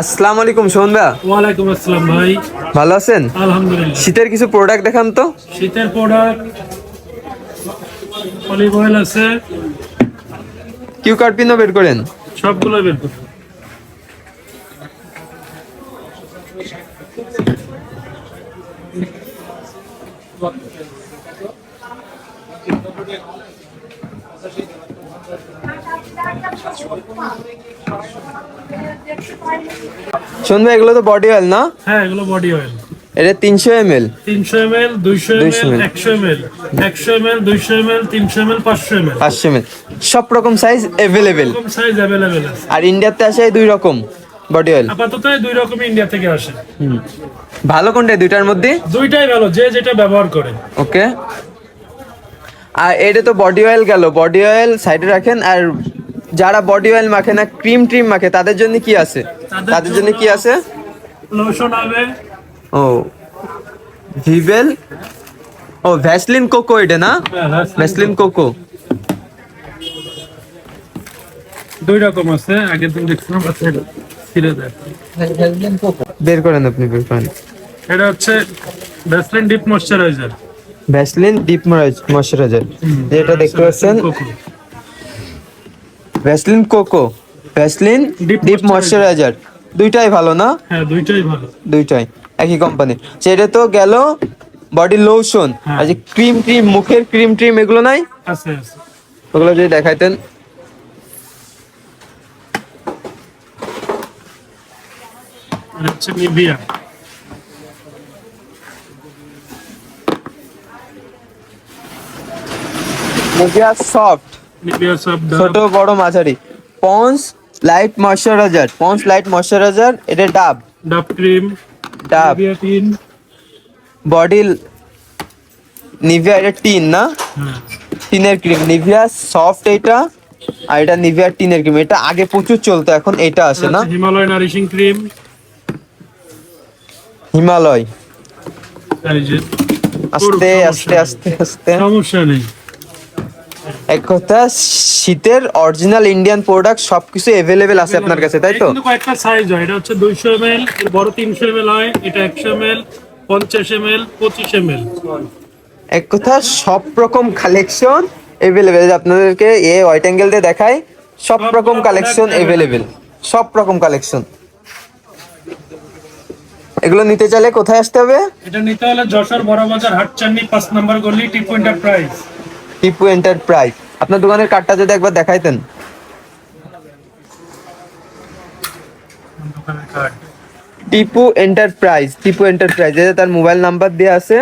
আসসালামু আলাইকুম সন্ধ্যা ওয়ালাইকুম আসসালাম ভাই। ভালো আছেন? আলহামদুলিল্লাহ। শীতের কিছু প্রোডাক্ট দেখান তো। শীতের প্রোডাক্ট অলিভ অয়েল আছে। কিউ কার্ড পিনও বের করেন। সবগুলো বের করুন সন্ধ্যা এগুলো তো বডি অয়েল না? হ্যাঁ এগুলো বডি অয়েল এটা তিনশো এম এল তিনশো এম এল দুইশো এম এল একশো এম এল একশো এম এল দুইশো এম এল তিনশো এম এল পাঁচশো এম এল পাঁচশো এম এল সব রকম সাইজ অ্যাভেলেবেল সাইজ অ্যাভেলেবেল আছে। আর ইন্ডিয়াতে আসে দুই রকম বডি অয়েল আপাতত দুই রকম ইন্ডিয়া থেকে আসে। ভালো কোনটা দুইটার মধ্যে? দুইটাই ভালো যে যেটা ব্যবহার করে। ওকে। আর এটা তো বডি অয়েল গেল। বডি অয়েল সাইডে রাখেন আর যারা বডি অয়েল মাখে না ক্রিম ট্রিম মাখে তাদের জন্য কি আছে? তাদের জন্য কি আছে? লোশন হবে। ও ভিভেল ও ভ্যাসলিন কোকো এটা না? ভ্যাসলিন কোকো দুই রকম আছে আগে তুমি দেখছিলাম ছিঁড়ে দেয় বের করেন আপনি বের করেন। এটা হচ্ছে Vaseline deep moisturiser Vaseline deep moisturiser যেটা দেখতে পাচ্ছেন Vaseline cocoa Vaseline Deep deep. Moisturiser দুইটাই ভালো না? হ্যাঁ দুইটাই ভালো। দুইটাই একই কোম্পানি সেটা তো গেল বডি লোশন। আর যে ক্রিম ট্রিম মুখের ক্রিম ট্রিম এগুলো নাই? আছে আছে। ওগুলো যদি দেখাইতেন। হচ্ছে নিভিয়া। সফট ছোট বড় মাঝারি। Pond's light moisturiser. Pond's light moisturiser এটা Dove. Dove cream Dove. Tin. Body Nivea এটা টিন না? হ্যাঁ। টিনের ক্রিম। নিভিয়া সফট এটা আর এটা নিভিয়া টিনের ক্রিম। এটা আগে প্রচুর চলতো এখন এটা আসে না? Himalaya nourishing cream. হিমালয়। আস্তে আস্তে আস্তে আস্তে। সমস্যা নেই। এক কথা শীতের অরিজিনাল ইন্ডিয়ান প্রোডাক্ট সবকিছু এভেলেবেল আছে আপনার কাছে তাই তো? কিন্তু কয়েকটা সাইজ হয় এটা হচ্ছে দুইশো এম এল বড় তিনশো এম এল হয় এটা একশো এম এল পঞ্চাশ এম এল পঁচিশ এম এল এক কথা সব রকম কালেকশন এভেলেবেল আপনাদেরকে এ হোয়াইট অ্যাঙ্গেল দিয়ে দেখাই সব রকম কালেকশন এভেলেবেল সব রকম কালেকশন এগুলো নিতে চাইলে কোথায় আসতে হবে? এটা নিতে হলে যশোর বড় বাজার হাটচান্নি পাঁচ নম্বর গলি টিপু এন্টারপ্রাইজ টিপু এন্টারপ্রাইজ আপনার দোকানের কার্ডটা যদি একবার দেখাইতেন। টিপু এন্টারপ্রাইজ টিপু এন্টারপ্রাইজ তার মোবাইল নাম্বার দেওয়া আছে।